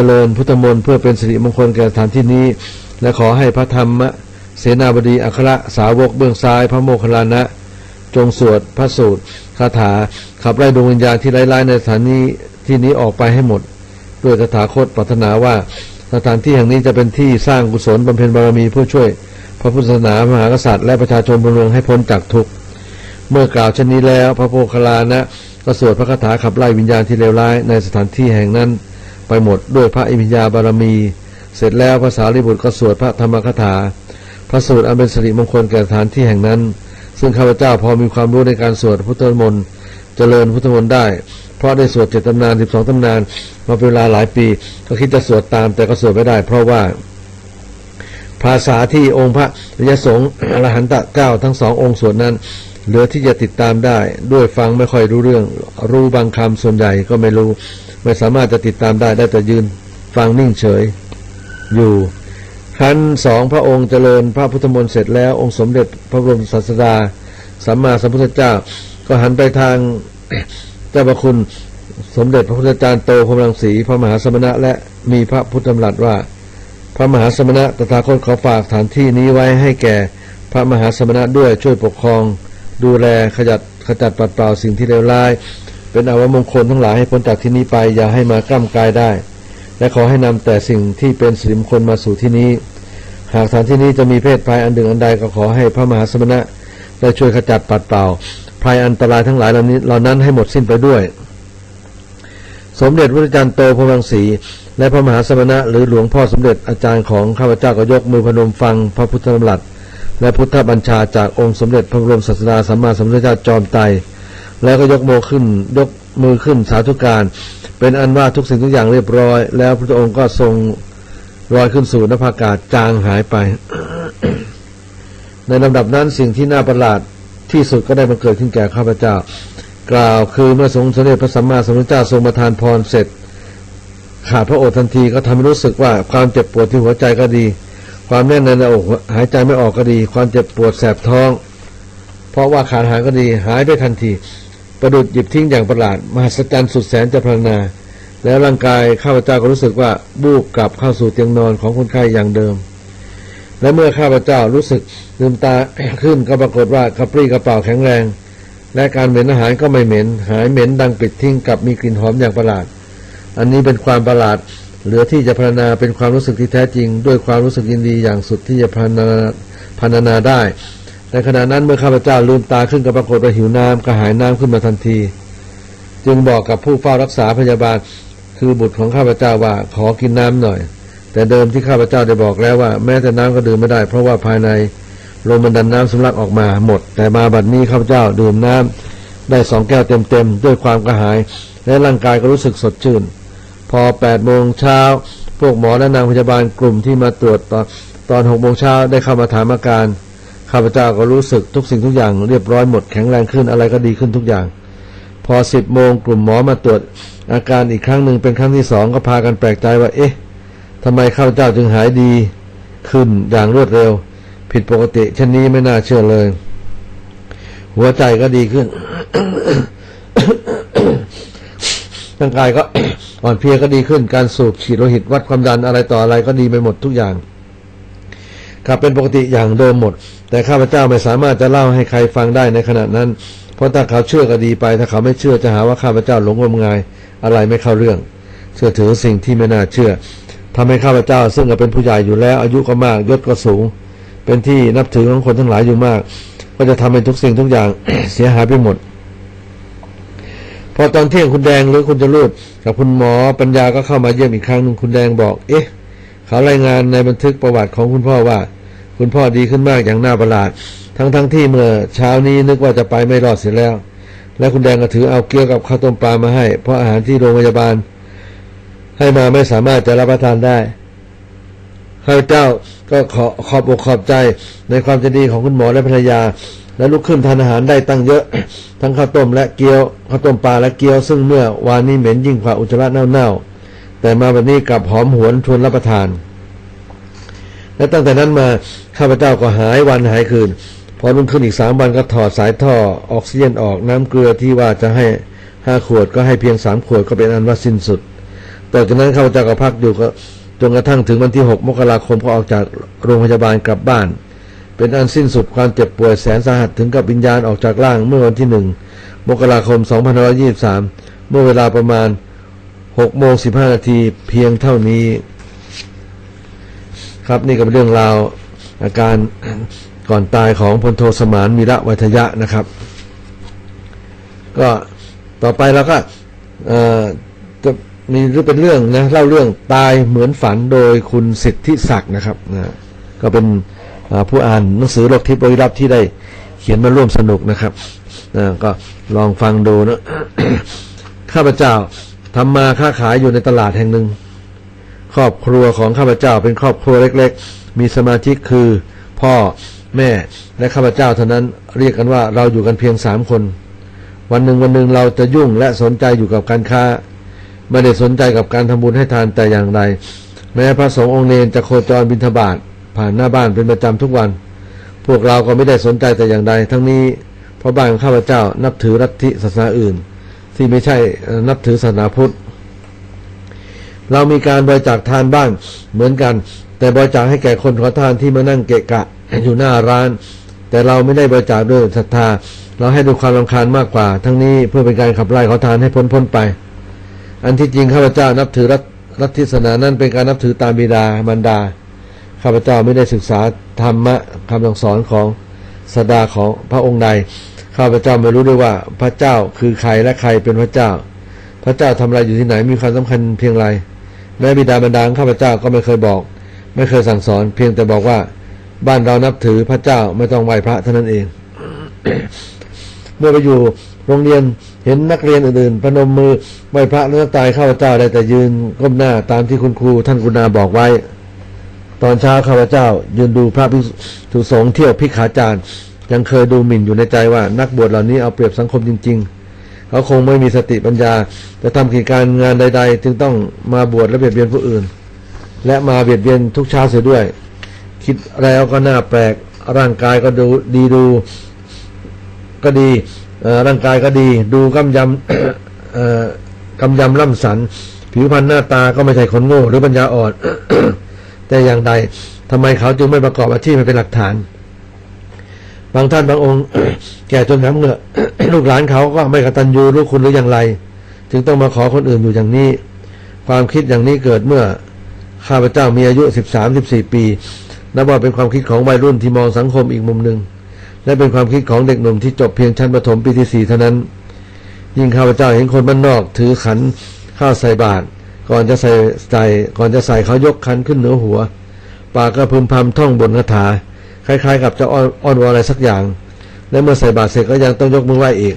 เจริญพุทธมนต์เพื่อเป็นสิริมงคลแก่สถานที่นี้ และขอให้พระธรรมเสนาบดีอัครสาวกเบื้องซ้ายพระโมคคัลลานะ จงสวดพระสูตรคาถาขับไล่ดวงวิญญาณที่ไร้ๆในสถานนี้ที่นี้ออกไปให้หมด ด้วยตถาโคตรปรารถนาว่าสถานที่แห่งนี้จะเป็นที่สร้างกุศลบำเพ็ญบารมีเพื่อช่วย พระพุทธศาสนามหากษัตริย์และประชาชนบนเมืองให้พ้นจากทุกข์เมื่อกล่าวเช่นนี้แล้ว พระโพคคัลลานะก็สวดพระคาถาขับไล่วิญญาณที่เลวร้ายในสถานที่แห่งนั้น ไปหมดด้วยพระอิมิยาบารมี เสร็จแล้วภาษาลิบุตรก็สวดพระธรรมคถา พระสูตรอันเป็นสิริมงคลแก่สถานที่แห่งนั้น ซึ่งข้าพเจ้าพอมีความรู้ในการสวดพุทธมนต์เจริญพุทธมนต์ได้ เพราะได้สวดเจ็ดตำนานสิบสองตำนาน มาเป็นเวลาหลายปี ก็คิดจะสวดตามแต่ก็สวดไม่ได้ เพราะว่าภาษาที่องค์พระริยสงฆ์อรหันตะเก้าทั้งสององค์สวดนั้น เหลือที่จะติดตามได้ ด้วยฟังไม่ค่อยรู้เรื่อง รู้บางคำส่วนใหญ่ก็ไม่รู้ ไม่สามารถจะติดตามได้ได้แต่ยืนฟังนิ่งเฉย อยู่ครั้นสองพระองค์เจริญพระพุทธมนต์เสร็จแล้วองค์สมเด็จพระบรมศาสดาสัมมาสัมพุทธเจ้า ก็หันไปทางเจ้าพระคุณสมเด็จพระพุทธจารย์โตพรมรังสีพระมหาสมณะและมีพระพุทธดำรัสว่า พระมหาสมณะตถาคตขอฝากฐานที่นี้ไว้ให้แก่พระมหาสมณะด้วยช่วยปกครอง ดูแลขจัดขจัดปัดเปล่าสิ่งที่เลวร้าย เป็นอาวมงคลทั้งหลายให้พ้นจากที่นี้ไปอย่าให้มากล้ำกายได้ และขอให้นำแต่สิ่งที่เป็นสิริมงคลมาสู่ที่นี้ หากฐานที่นี้จะมีเพศภัยอันหนึ่งอันใดก็ขอให้พระมหาสมณะได้ช่วยขจัดปัดเป่าภัยอันตรายทั้งหลายเหล่านี้เหล่านั้นให้หมดสิ้นไปด้วย สมเด็จพระจันทร์โตพรมังสีและพระมหาสมณะหรือหลวงพ่อสมเด็จอาจารย์ของข้าพเจ้าก็ยกมือพนมฟังพระพุทธธรรมรัตและพุทธบัญชาจากองค์สมเด็จพระบรมศาสดาสัมมาสัมพุทธเจ้าจอมไตร แล้วก็ยกโมขึ้น ยกมือขึ้นสาธุการ เป็นอันว่าทุกสิ่งทุกอย่างเรียบร้อย แล้วพระองค์ก็ทรงลอยขึ้นสู่นภาอากาศจางหายไป ในลำดับนั้นสิ่งที่น่าประหลาดที่สุดก็ได้มาเกิดขึ้นแก่ข้าพเจ้า กล่าวคือเมื่อทรงสมเด็จพระสัมมาสัมพุทธเจ้าทรงประทานพรเสร็จขาดพระโอษฐ์ทันทีก็ทำให้รู้สึกว่าความเจ็บปวดที่หัวใจก็ดี ความแน่นในหน้าอกหายใจไม่ออกก็ดี ความเจ็บปวดแสบท้อง เพราะว่าขาดหารก็ดีหายไปทันที ประดุดหยิบทิ้งอย่างประหลาด มหัศจรรย์สุดแสนจะพลังนา แล้วร่างกายข้าพเจ้าก็รู้สึกว่าบูบกลับเข้าสู่เตียงนอนของคนไข้อย่างเดิม และเมื่อข้าพเจ้ารู้สึกลืมตาขึ้นก็ปรากฏว่ากระปรี้กระเป๋าแข็งแรง และการเหม็นอาหารก็ไม่เหม็น หายเหม็นดังปิดทิ้งกับมีกลิ่นหอมอย่างประหลาด อันนี้เป็นความประหลาด เหลือที่จะพรรณนาเป็นความรู้สึกที่แท้จริง ด้วยความรู้สึกยินดีอย่างสุดที่จะพรรณนาพรรณนาได้ ในขณะนั้นเมื่อข้าพเจ้าลืมตาขึ้นก็ปรากฏว่าหิวน้ำกระหายน้ำขึ้นมาทันที จึงบอกกับผู้เฝ้ารักษาพยาบาลคือบุตรของข้าพเจ้าว่าขอกินน้ำหน่อย แต่เดิมที่ข้าพเจ้าได้บอกแล้วว่า แม้แต่น้ำก็ดื่มไม่ได้ เพราะว่าภายในลมมันดันน้ำสำลักออกมาหมด แต่มาบัดนี้ข้าพเจ้าดื่มน้ำได้สองแก้วเต็มๆด้วยความกระหาย และร่างกายก็รู้สึกสดชื่น พอแปดโมงเช้าพวกหมอและนางพยาบาลกลุ่มที่มาตรวจตอนตอนหกโมงเช้าได้เข้ามาถามอาการ ข้าพเจ้าก็รู้สึกทุกสิ่งทุกอย่างเรียบร้อยหมดแข็งแรงขึ้นอะไรก็ดีขึ้นทุกอย่าง พอสิบโมงกลุ่มหมอมาตรวจอาการอีกครั้งหนึ่งเป็นครั้งที่สองก็พากันแปลกใจว่า เอ๊ะทำไมข้าพเจ้าจึงหายดีขึ้นอย่างรวดเร็ว ผิดปกติเช่นนี้ไม่น่าเชื่อเลย หัวใจก็ดีขึ้นร่างกายก็อ่อนเพลียก็ดีขึ้นการสูบฉีดโลหิตวัดความดันอะไรต่ออะไรก็ดีไปหมดทุกอย่าง ครับเป็นปกติอย่างเดิมหมด แต่ข้าพเจ้าไม่สามารถจะเล่าให้ใครฟังได้ในขณะนั้น เพราะถ้าเขาเชื่อก็ดีไป ถ้าเขาไม่เชื่อจะหาว่าข้าพเจ้าหลงงมงาย อะไรไม่เข้าเรื่อง เชื่อถือสิ่งที่ไม่น่าเชื่อทำให้ข้าพเจ้าซึ่งก็เป็นผู้ใหญ่อยู่แล้ว อายุก็มากยศก็สูง เป็นที่นับถือของคนทั้งหลายอยู่มาก ก็จะทำให้ทุกสิ่งทุกอย่างเสียหายไปหมดพอตอนเที่ยงคุณแดงหรือคุณจรูดกับคุณหมอปัญญาก็เข้ามาเยี่ยมอีกครั้งหนึ่งคุณแดงบอก เอ๊ะ เขารายงานในบันทึกประวัติของคุณพ่อว่า คุณพ่อดีขึ้นมากอย่างน่าประหลาด ทั้งๆทที่เมื่อเช้านี้นึกว่าจะไปไม่รอดเสียแล้ว และคุณแดงก็ถือเอาเกี๊ยวกับข้าวต้มปลามาให้ เพราะอาหารที่โรงพยาบาล ให้มาไม่สามารถจะรับประทานได้ข้าพเจ้าก็ขอขอบอกขอบใจในความใจดีของคุณหมอและภรรยา และลุกขึ้นทานอาหารได้ตั้งเยอะ ทั้งข้าวต้มและเกี๊ยวข้าวต้มปลาและเกี๊ยวซึ่งเมื่อวานนี้เหม็นยิ่งกว่าอุจจาระเน่าๆแต่มาวันนี้กลับหอมหวนชวนรับประทาน และตั้งแต่นั้นมาข้าพเจ้าก็หายวันหายคืน พอรุ่งขึ้นอีกสามวันก็ถอดสายท่อออกซิเจนออกน้ำเกลือที่ว่าจะให้ห้าขวดก็ให้เพียงสามขวดก็เป็นอันว่าสิ้นสุดต่อจากนั้นข้าพเจ้าก็พักอยู่ก็จนกระทั่งถึงวันที่ 6 มกราคมก็ออกจากโรงพยาบาลกลับบ้าน เป็นอันสิ้นสุดความเจ็บป่วยแสนสาหัสถึงกับวิญญาณออกจากร่างเมื่อวันที่ 1 มกราคม 2523 เมื่อเวลาประมาณ6โมง15 นาทีเพียงเท่านี้ ครับนี่ก็เป็นเรื่องราวอาการก่อนตายของพลโทสมานมีระวัทยะนะครับ ก็ต่อไปเราก็จะมีหรือเป็นเรื่องนะเล่าเรื่องตายเหมือนฝันโดยคุณสิทธิศักดิ์นะครับนะก็เป็นผู้อ่านหนังสือโลกทิพย์บริรับที่ได้เขียนมาร่วมสนุกนะครับนะก็ลองฟังดูนะข้าพเจ้าทำมาค้าขายอยู่ในตลาดแห่งหนึ่ง ครอบครัวของข้าพเจ้าเป็นครอบครัวเล็กๆ มีสมาชิกคือ พ่อแม่และข้าพเจ้าเท่านั้นเรียกกันว่าเราอยู่กันเพียงสามคน วันหนึ่งวันหนึ่งเราจะยุ่งและสนใจอยู่กับการค้า ไม่ได้สนใจกับการทำบุญให้ทานแต่อย่างใดแม้พระสงฆ์องค์เนนจะโคจรบิณฑบาตผ่านหน้าบ้านเป็นประจำทุกวัน พวกเราก็ไม่ได้สนใจแต่อย่างใด ทั้งนี้เพราะบ้านของข้าพเจ้านับถือลัทธิศาสนาอื่น ที่ไม่ใช่นับถือศาสนาพุทธ เรามีการบริจาคทานบ้างเหมือนกัน แต่บริจาคให้แก่คนขอทานที่มานั่งเกะกะอยู่หน้าร้าน แต่เราไม่ได้บริจาคด้วยศรัทธา เราให้ด้วยความรำคาญมากกว่า ทั้งนี้เพื่อเป็นการขับไล่ขอทานให้พ้นพ้นไป อันที่จริงข้าพเจ้านับถือรัฐรัฐศาสนานั้นเป็นการนับถือตามบิดามารดาข้าพเจ้าไม่ได้ศึกษาธรรมะคำสั่งสอนของสดาของพระองค์ใดข้าพเจ้าไม่รู้ด้วยว่าพระเจ้าคือใครและใครเป็นพระเจ้า พระเจ้าทำอะไรอยู่ที่ไหนมีความสำคัญเพียงไร แม้บิดามารดาของข้าพเจ้าก็ไม่เคยบอก ไม่เคยสั่งสอน เพียงแต่บอกว่า บ้านเรานับถือพระเจ้าไม่ต้องไหว้พระเท่านั้นเอง เมื่อไปอยู่โรงเรียนเห็นนักเรียนอื่นๆพนมมือไหว้พระแล้วตายข้าพเจ้าได้แต่ยืนก้มหน้าตามที่คุณครูท่านกุณาบอกไว้ ตอนเช้าข้าพเจ้า ยืนดูพระภิกษุสงฆ์เที่ยวพิขาจารย์ยังเคยดูหมิ่นอยู่ในใจว่านักบวชเหล่านี้เอาเปรียบสังคมจริง ๆ เขาคงไม่มีสติปัญญา จะทำกิจการงานใด ๆ จึงต้องมาบวชและเบียดเบียนผู้อื่น และมาเบียดเบียนทุกเช้าเสียด้วย คิดแล้วก็น่าแปลกร่างกายก็ดูดีดู ก็ดีร่างกายก็ดี ดูกำยำกำยำล่ำสัน ผิวพรรณหน้าตาก็ไม่ใช่คนโง่หรือปัญญาอ่อน แต่อย่างใดทำไมเขาจึงไม่ประกอบอาชีพเป็นหลักฐาน บางท่านบางองค์ แก่จนน้ำเหงือกลูกหลานเขาก็ไม่กตัญญูรู้คุณหรืออย่างไร จึงต้องมาขอคนอื่นอยู่อย่างนี้ ความคิดอย่างนี้เกิดเมื่อข้าพเจ้ามีอายุ13-14ปีนับว่าเป็นความคิดของวัยรุ่นที่มองสังคมอีกมุมหนึ่งและเป็นความคิดของเด็กหนุ่มที่จบเพียงชั้นประถมปีที่สี่เท่านั้น ยิ่งข้าพเจ้าเห็นคนบ้านนอก ถือขันข้าวใส่บาตรก่อนจะใส่ใส่ก่อนจะใส่เขายกขันขึ้นเหนือหัว ปากก็พึมพำท่องบนคาถา คล้ายๆ กับจะอ้อนอ้อนวอนอะไรสักอย่าง และเมื่อใส่บาตรเสร็จก็ยังต้องยกมือไหว้อีก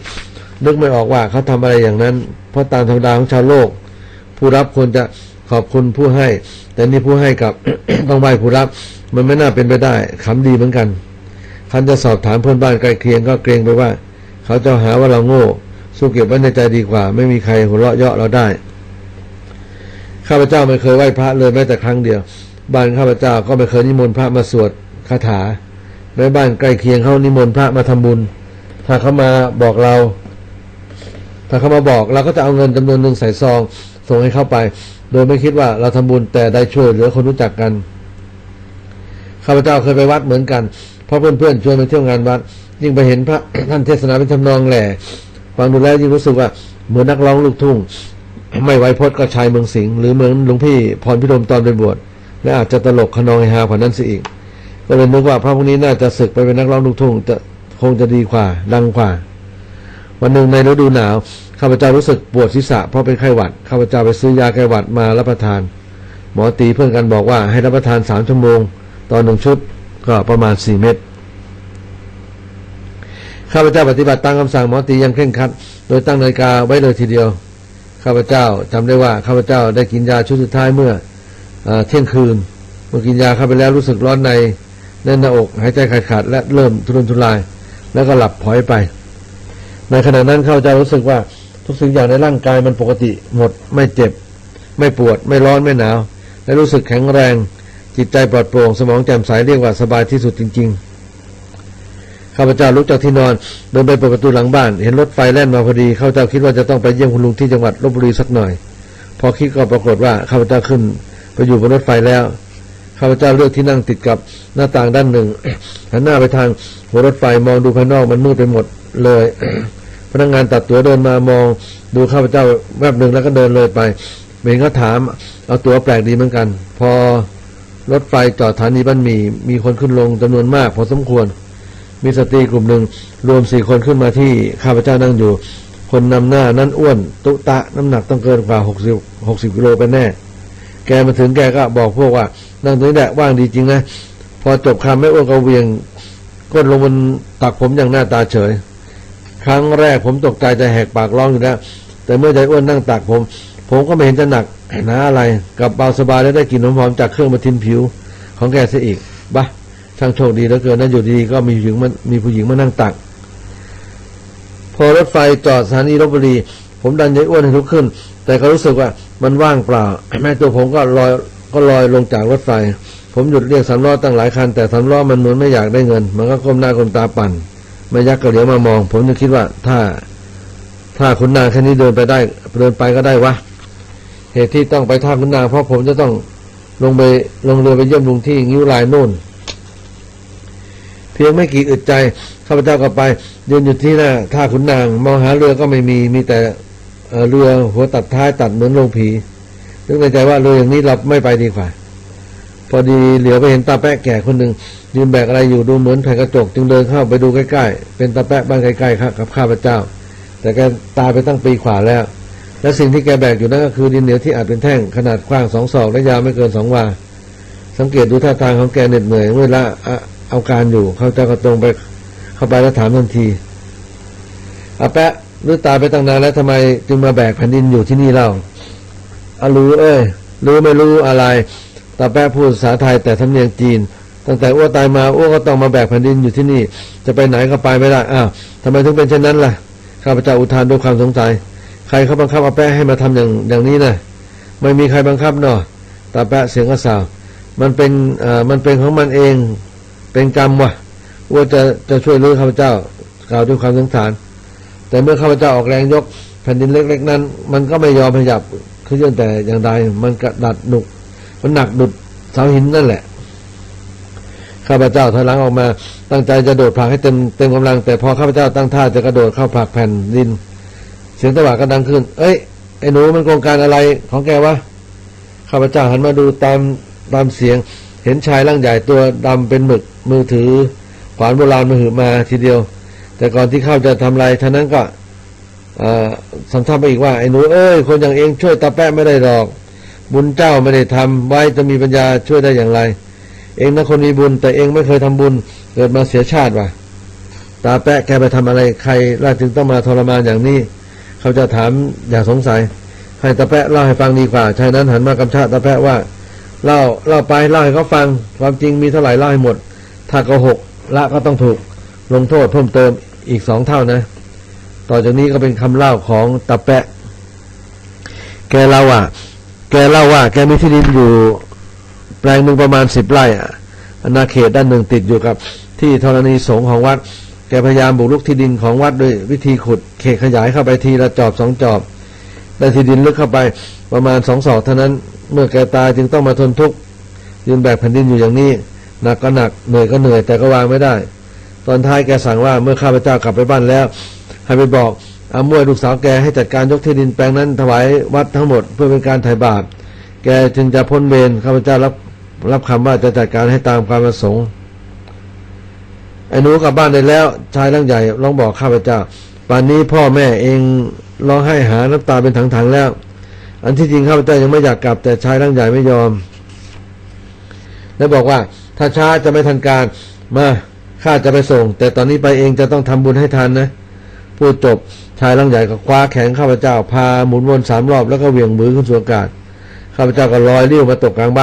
นึกไม่ออกว่าเขาทำอะไรอย่างนั้น เพราะตามธรรมดาของชาวโลก ผู้รับควรจะขอบคุณผู้ให้ แต่นี่ผู้ให้กับต้องไหว้ผู้รับ มันไม่น่าเป็นไปได้ขำดีเหมือนกันคันจะสอบถามเพื่อนบ้านใกล้เคียงก็เกรงไปว่า เขาจะหาว่าเราโง่สู้เก็บไว้ในใจดีกว่า ไม่มีใครหัวเราะเยาะเราได้ข้าพเจ้าไม่เคยไหว้พระเลยแม้แต่ครั้งเดียว บ้านข้าพเจ้าก็ไม่เคยนิมนต์พระมาสวด คาถาแม้บ้านใกล้เคียงเขานิมนต์พระมาทำบุญ ถ้าเขามาบอกเรา ถ้าเขามาบอกเราก็จะเอาเงินจำนวนหนึ่งใส่ซอง ส่งให้เข้าไป โดยไม่คิดว่าเราทำบุญแต่ได้ช่วยเหลือคนรู้จักกันข้าพเจ้าเคยไปวัดเหมือนกัน เพราะเพื่อนๆชวนไปเที่ยวงานวัด ยิ่งไปเห็นพระท่านเทศนาเป็นทำนองแหล่ฟังดูแล้วยิ่งรู้สึกว่าเหมือนนักร้องลูกทุ่ง ไม่ไว้พจน์ก็ชายเมืองสิงห์หรือเหมือนหลวงพี่พรพิรมตอนเป็นบวชและอาจจะตลกขนองเฮฮากว่านั้นสิอีก ก็เลยนึกว่าพระพวกนี้น่าจะศึกไปเป็นนักร้องลูกทุ่งจะคงจะดีกว่าดังกว่า วันหนึ่งในฤดูหนาวข้าพเจ้ารู้สึกปวดศีรษะเพราะเป็นไข้หวัดข้าพเจ้าไปซื้อยาแก้หวัดมารับประทาน หมอตีเพื่อนกันบอกว่าให้รับประทานสามชั่วโมงตอนหนึ่งชุดก็ประมาณสี่เม็ดข้าพเจ้าปฏิบัติตามคำสั่งหมอตียังเคร่งครัด โดยตั้งนาฬิกาไว้เลยทีเดียว ข้าพเจ้าจำได้ว่าข้าพเจ้าได้กินยาชุดสุดท้ายเมื่ออเที่ยงคืน เมื่อกินยาเข้าไปแล้วรู้สึกร้อนใน แน่นหน้าอกหายใจขาดขาดๆและเริ่มทุรนทุราย แล้วก็หลับพลอยไป ในขณะนั้นข้าพเจ้ารู้สึกว่าทุกสิ่งอย่างในร่างกายมันปกติหมด ไม่เจ็บ ไม่ปวด ไม่ร้อนไม่หนาว และรู้สึกแข็งแรง จิตใจปลอดโปร่งสมองแจ่มใสเรียกว่าสบายที่สุดจริง ๆข้าพเจ้าลุกจากที่นอน เดินไปเปิดประตูหลังบ้าน เห็นรถไฟแล่นมาพอดีข้าพเจ้าคิดว่าจะต้องไปเยี่ยมคุณลุงที่จังหวัดลบบุรีสักหน่อย พอคิดก็ปรากฏว่าข้าพเจ้าขึ้น ไปอยู่บนรถไฟแล้ว ข้าพเจ้าเลือกที่นั่งติดกับหน้าต่างด้านหนึ่งหันหน้าไปทางหัวรถไฟมองดูภายนอกมันมืดไปหมดเลยพนักงานตัดตั๋วเดินมามอง ดูข้าพเจ้าแวบหนึ่งแล้วก็เดินเลยไปเห็นเขาถาม เอาตั๋วแปลกดีเหมือนกัน พอรถไฟจอดสถานีบ้านมี มีคนขึ้นลงจำนวนมากพอสมควร มีสตรีกลุ่มหนึ่งรวมสี่คนขึ้นมาที่ข้าพเจ้านั่งอยู่ คนนำหน้านั้นอ้วน ตุตะน้ำหนักต้องเกินกว่าหกสิบหกสิบกิโลไปแน่ แกมาถึงแกก็บอกพวกว่านั่งตรงนี้แหละว่างดีจริงนะ พอจบคำไม่อ้วนก็เวียงก้นลงบนตักผมอย่างหน้าตาเฉย ครั้งแรกผมตกใจจะแหกปากร้องอยู่แล้ว แต่เมื่อใจอ้วนนั่งตักผม ผมก็ไม่เห็นจะหนักหนาอะไร กับเบาสบายและได้กลิ่นหอมๆจากเครื่องมาทินผิว ของแกเสียอีกบ้าช่างโชคดีเหลือเกินนะอยู่ดีๆก็มีผู้หญิงมันมีผู้หญิงมานั่งตัก พอรถไฟจอดสถานีลบบุรี ผมดันยายอ้วนให้ลุกขึ้น แต่ก็รู้สึกว่ามันว่างเปล่า แม่ตัวผมก็ลอยก็ลอยลงจากรถไฟ ผมหยุดเรียกสามล้อตั้งหลายคัน แต่สามล้อมันเหมือนไม่อยากได้เงิน มันก็ก้มหน้าก้มตาปั่นไม่ยักก็เหลียวมามอง ผมจึงคิดว่าถ้า ถ้าคุณนางแค่นี้เดินไปได้เดินไปก็ได้วะเหตุที่ต้องไปท่าคุณนางเพราะผมจะต้องลงไปลงเรือไปเยี่ยมลุงที่งิ้วลายโน่น เพียงไม่กี่อึดใจข้าพเจ้าก็ไปยืนอยู่ที่หน้าท่าขุนนางมองหาเรือก็ไม่มีมีแต่ เออเรือหัวตัดท้ายตัดเหมือนโลงผีนึกในใจว่าเรืออย่างนี้เราไม่ไปดีกว่า พอดีเหลียวไปเห็นตาแปะแก่คนหนึ่งยืนแบกอะไรอยู่ดูเหมือนแผ่นกระจก จึงเดินเข้าไปดูใกล้ๆ เป็นตาแปะบ้านใกล้ๆครับกับข้าพเจ้า แต่แกตายไปตั้งปีกว่าแล้ว และสิ่งที่แกแบกอยู่นั่นก็คือดินเหนียวที่อัดเป็นแท่งขนาดกว้างสองศอกและยาวไม่เกินสองวาสังเกตดูท่าทางของแกเหน็ดเหนื่อยเมื่อละอะเอาการอยู่เขาจะกระตรงไปเข้าไปแล้วถามทันทีอาแปะ หรือตายไปตั้งนานแล้วทำไมจึงมาแบกแผ่นดินอยู่ที่นี่เล่าอารู้เอ้ยรู้ไม่รู้อะไรตาแปะพูดภาษาไทยแต่ทำเนียงจีน ตั้งแต่อ้วตายมาอ้วก็ต้องมาแบกแผ่นดินอยู่ที่นี่ จะไปไหนก็ไปไม่ได้อ้าวทำไมถึงเป็นเช่นนั้นล่ะข้าพเจ้าอุทานด้วยความสงสัย ใครเขาบังคับอาแปะให้มาทำอย่างอย่างนี้นะไม่มีใครบังคับเนาะตาแปะเสียงกระสาวมันเป็นเอ่อมันเป็นของมันเองเป็นกรรมว่ะว่าจะจะช่วยเหลือข้าพเจ้ากล่าวด้วยความสงสาร แต่เมื่อข้าพเจ้าออกแรงยกแผ่นดินเล็ก ๆ นั้น มันก็ไม่ยอมขยับคือเรื่องแต่อย่างใดมันกระดัดหนุก มันหนักดุดเสาหินนั่นแหละ ข้าพเจ้าถอยหลังออกมา ตั้งใจจะโดดผลักให้เต็มเต็มกำลัง แต่พอข้าพเจ้าตั้งท่าจะกระโดดเข้าผลักแผ่นดิน เสียงตะหวาก็ดังขึ้น เอ้ยไอ้หนูมันโครงการอะไรของแกวะข้าพเจ้าหันมาดูตามตามเสียง เห็นชายร่างใหญ่ตัวดำเป็นหมึกมือถือขวานโบราณมาหือมาทีเดียว แต่ก่อนที่เข้าจะทำอะไรท่านั้นก็อ่อสำทับไปอีกว่าไอ้หนูเอ้ยคนอย่างเองช่วยตาแปะไม่ได้หรอก บุญเจ้าไม่ได้ทำไว้จะมีปัญญาช่วยได้อย่างไร เองนะคนมีบุญ แต่เองไม่เคยทำบุญเกิดมาเสียชาติว่ะ ตาแปะแกไปทำอะไรใครล่าจึงต้องมาทรมานอย่างนี้ เขาจะถามอย่าสงสัย ให้ตาแปะเล่าให้ฟังดีกว่าชายนั้นหันมากำชาตาแปะว่าเล่าเล่าไปเล่าให้เขาฟัง ความจริงมีเท่าไหร่เล่าให้หมด ถ้าโกหกละก็ต้องถูกลงโทษเพิ่มเติม อีกสองเท่านะ ต่อจากนี้ก็เป็นคำเล่าของตาแปะ แกเล่าว่า แกเล่าว่า แกมีที่ดินอยู่ แปลงหนึ่งประมาณสิบไร่อะอาณาเขตด้านหนึ่งติดอยู่กับ ที่ธรณีสงของวัด แกพยายามบุกรุกที่ดินของวัดด้วยวิธีขุด เขตขยายเข้าไปทีละจอบสองจอบได้ที่ดินลึกเข้าไปประมาณสองศอกเท่านั้น เมื่อแกตายจึงต้องมาทนทุกข์ยืนแบกแผ่นดินอยู่อย่างนี้หนักก็หนักเหนื่อยก็เหนื่อยแต่ก็วางไม่ได้ ตอนท้ายแกสั่งว่าเมื่อข้าพเจ้ากลับไปบ้านแล้ว ให้ไปบอกอามวยลูกสาวแกให้จัดการยกที่ดินแปลงนั้นถวายวัดทั้งหมดเพื่อเป็นการไถ่บาปแกจึงจะพ้นเวรข้าพเจ้ารับรับคำว่าจะจัดการให้ตามความประสงค์ไอ้หนูกลับบ้านได้แล้วชายร่างใหญ่ร้องบอกข้าพเจ้าป่านนี้พ่อแม่เองร้องให้หาน้ำตาเป็นถังๆแล้ว อันที่จริงข้าพเจ้ายังไม่อยากกลับแต่ชายร่างใหญ่ไม่ยอม และบอกว่าถ้าช้าจะไม่ทันการมา ข้าจะไปส่ง แต่ตอนนี้ไปเองจะต้องทำบุญให้ทันนะพูดจบชายร่างใหญ่ก็คว้าแขนข้าพเจ้าพาหมุนวนสามรอบแล้วก็เหวี่ยงมือขึ้นสู่อากาศข้าพเจ้าก็ลอยเลี้ยวมาตกกลางบ้าน